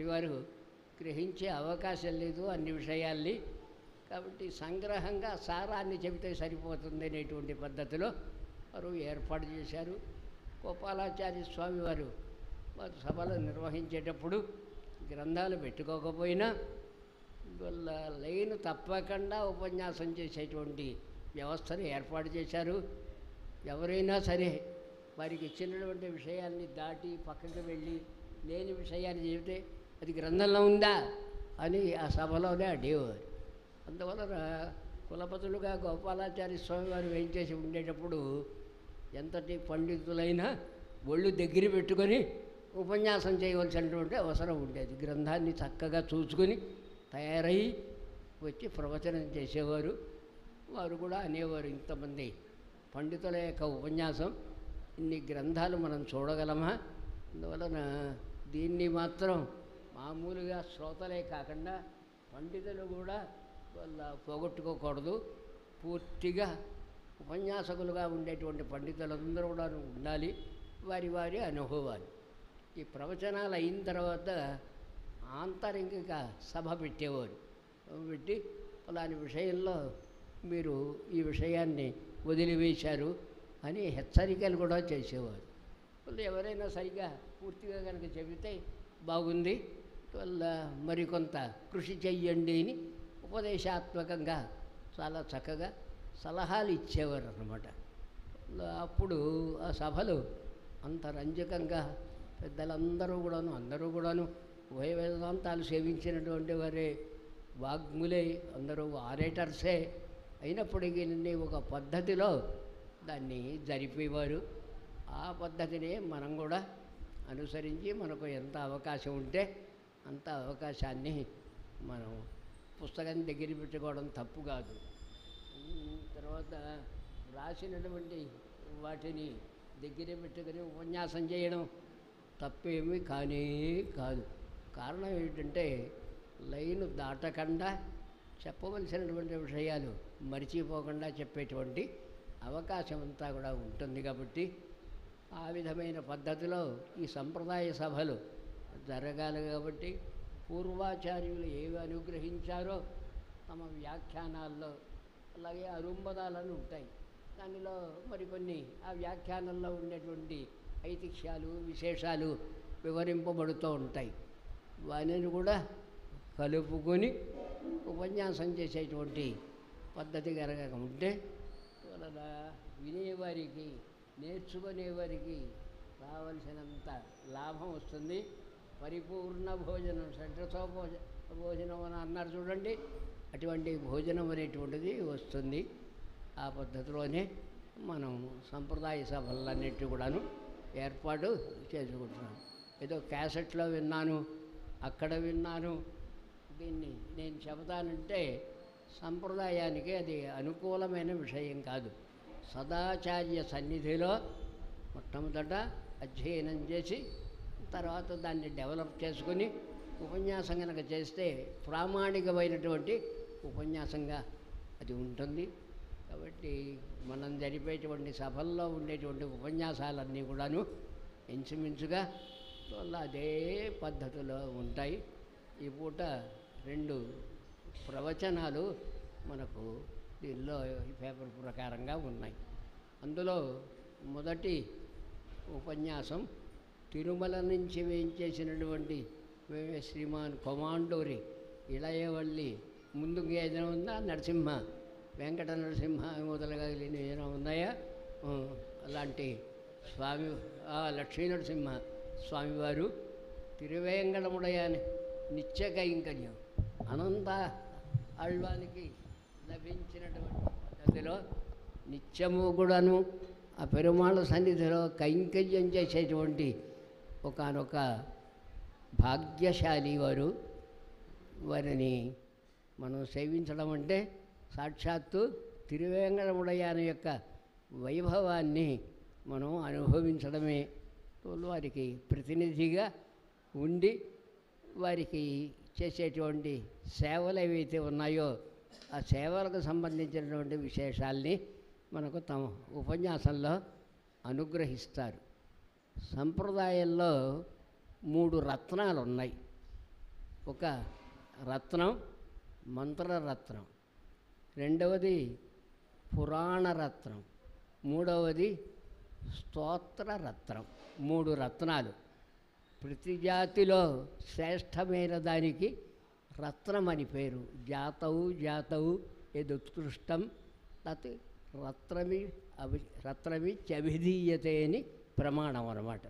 అప్పటి వారు గ్రహించే అవకాశం లేదు అన్ని విషయాల్ని. కాబట్టి సంగ్రహంగా సారాన్ని చెబితే సరిపోతుంది అనేటువంటి పద్ధతిలో వారు ఏర్పాటు చేశారు. గోపాలాచార్య స్వామి వారు వారు సభలు నిర్వహించేటప్పుడు గ్రంథాలు పెట్టుకోకపోయినా వాళ్ళ లైన్ తప్పకుండా ఉపన్యాసం చేసేటువంటి వ్యవస్థను ఏర్పాటు చేశారు. ఎవరైనా సరే వారికి ఇచ్చినటువంటి విషయాన్ని దాటి పక్కకి వెళ్ళి లేని విషయాన్ని చెబితే అది గ్రంథంలో ఉందా? అని ఆ సభలోనే అడిగేవారు. అందువలన కులపతులుగా గోపాలాచార్య స్వామి వారు వేయించేసి ఉండేటప్పుడు ఎంతటి పండితులైనా ఒళ్ళు దగ్గర పెట్టుకొని ఉపన్యాసం చేయవలసినటువంటి అవసరం ఉండేది. గ్రంథాన్ని చక్కగా చూసుకొని తయారై వచ్చి ప్రవచనం చేసేవారు. వారు కూడా అనేవారు ఇంతమంది పండితుల యొక్క ఉపన్యాసం ఇన్ని గ్రంథాలు మనం చూడగలమా? అందువలన దీన్ని మాత్రం మామూలుగా శ్రోతలే కాకుండా పండితులు కూడా వాళ్ళ పోగొట్టుకోకూడదు. పూర్తిగా ఉపన్యాసకులుగా ఉండేటువంటి పండితులందరూ కూడా ఉండాలి. వారి వారి అనుభవాలు. ఈ ప్రవచనాలు అయిన తర్వాత ఆంతరింగిక సభ పెట్టేవారు. పెట్టి అలాంటి విషయంలో మీరు ఈ విషయాన్ని వదిలివేశారు అని హెచ్చరికలు కూడా చేసేవారు. వాళ్ళు ఎవరైనా సరిగా పూర్తిగా కనుక చెబితే బాగుంది. వల్ల మరికొంత కృషి చెయ్యండి అని ఉపదేశాత్మకంగా చాలా చక్కగా సలహాలు ఇచ్చేవారు అన్నమాట అప్పుడు ఆ సభలు అంత రంజకంగా పెద్దలందరూ కూడాను అందరూ కూడాను ఉభయ వేదాంతాలు సేవించినటువంటి వారే వాగ్ములే అందరూ ఆరేటర్సే అయినప్పటికీ ఒక పద్ధతిలో దాన్ని జరిపేవారు. ఆ పద్ధతినే మనం కూడా అనుసరించి మనకు ఎంత అవకాశం ఉంటే అంత అవకాశాన్ని మనం పుస్తకాన్ని దగ్గర పెట్టుకోవడం తప్పు కాదు. తర్వాత రాసినటువంటి వాటిని దగ్గర పెట్టుకుని ఉపన్యాసం చేయడం తప్పేమీ కానీ కాదు. కారణం ఏమిటంటే లైన్ దాటకుండా చెప్పవలసినటువంటి విషయాలు మరిచిపోకుండా చెప్పేటువంటి అవకాశం అంతా కూడా ఉంటుంది కాబట్టి ఆ విధమైన పద్ధతిలో ఈ సంప్రదాయ సభలు జరగాలి కాబట్టి పూర్వాచార్యులు ఏవి అనుగ్రహించారో తమ వ్యాఖ్యానాల్లో అలాగే అరుంబదాలను ఉంటాయి. దానిలో మరికొన్ని ఆ వ్యాఖ్యానంలో ఉండేటువంటి ఐతిహ్యాలు విశేషాలు వివరింపబడుతూ ఉంటాయి. వానిని కూడా కలుపుకొని ఉపన్యాసం చేసేటువంటి పద్ధతి కనుక ఉంటే వలన వినేవారికి నేర్చుకునేవారికి రావలసినంత లాభం వస్తుంది. పరిపూర్ణ భోజనం శ్రద్ధతో భోజ భోజనం అని అన్నారు చూడండి. అటువంటి భోజనం అనేటువంటిది వస్తుంది. ఆ పద్ధతిలోనే మనం సంప్రదాయ సభలన్నిటి కూడాను ఏర్పాటు చేసుకుంటున్నాం. ఏదో క్యాసెట్లో విన్నాను అక్కడ విన్నాను. దీన్ని నేను చెబుతానంటే సంప్రదాయానికి అది అనుకూలమైన విషయం కాదు. సదాచార్య సన్నిధిలో మొట్టమొదట అధ్యయనం చేసి తర్వాత దాన్ని డెవలప్ చేసుకొని ఉపన్యాసం కనుక చేస్తే ప్రామాణికమైనటువంటి ఉపన్యాసంగా అది ఉంటుంది. కాబట్టి మనం జరిపేటువంటి సభల్లో ఉండేటువంటి ఉపన్యాసాలన్నీ కూడాను ఇంచుమించుగా వల్ల అదే పద్ధతిలో ఉంటాయి. ఈ పూట రెండు ప్రవచనాలు మనకు దీనిలో ఈ పేపర్ ప్రకారంగా ఉన్నాయి. అందులో మొదటి ఉపన్యాసం తిరుమల నుంచి వేయించేసినటువంటి వే- శ్రీమాన్ కొమాండూరి ఇళయవల్లి ముందుకు ఏదైనా ఉందా నరసింహ వెంకట నరసింహ మొదలుగా ఏదైనా ఉన్నాయా? అలాంటి స్వామి లక్ష్మీ నరసింహ స్వామివారు తిరువేంకటముడయాని నిత్య కైంకర్యం అనంత ఆళ్వానికి లభించినటువంటి పద్ధతిలో నిత్యము కూడాను ఆ పెరుమాళ సన్నిధిలో కైంకర్యం చేసేటువంటి ఒకనొక భాగ్యశాలి వారు వారిని మనం సేవించడం అంటే సాక్షాత్తు తిరువేంకటముడయాని యొక్క వైభవాన్ని మనం అనుభవించడమే. వారికి ప్రతినిధిగా ఉండి వారికి చేసేటువంటి సేవలు ఏవైతే ఉన్నాయో ఆ సేవలకు సంబంధించినటువంటి విశేషాల్ని మనకు తమ ఉపన్యాసంలో అనుగ్రహిస్తారు. సంప్రదాయంలో మూడు రత్నాలు ఉన్నాయి ఒక రత్నం మంత్రరత్నం రెండవది పురాణ రత్నం. మూడవది స్తోత్ర రత్నం. మూడు రత్నాలు. ప్రతి జాతిలో శ్రేష్టమైన దానికి రత్నం అని పేరు. జాతవు జాతవు ఏదుత్కృష్టం తత్ రత్నమి అభి రత్నమి చవిధీయతే అని ప్రమాణం అన్నమాట.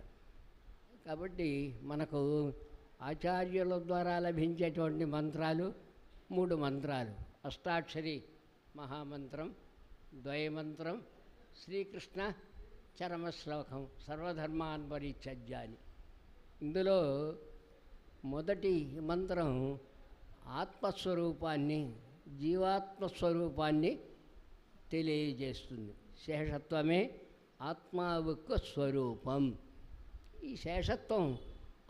కాబట్టి మనకు ఆచార్యుల ద్వారా లభించేటువంటి మంత్రాలు మూడు మంత్రాలు. అష్టాక్షరి మహామంత్రం ద్వయమంత్రం శ్రీకృష్ణ చరమశ్లోకం సర్వధర్మాన్ పరిత్యజ్య అని ఇందులో మొదటి మంత్రం ఆత్మస్వరూపాన్ని జీవాత్మస్వరూపాన్ని తెలియజేస్తుంది. శేషత్వమే ఆత్మావుకు స్వరూపం. ఈ శేషత్వం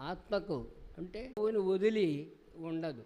ఆత్మకు అంటే భూమిని వదిలి ఉండదు.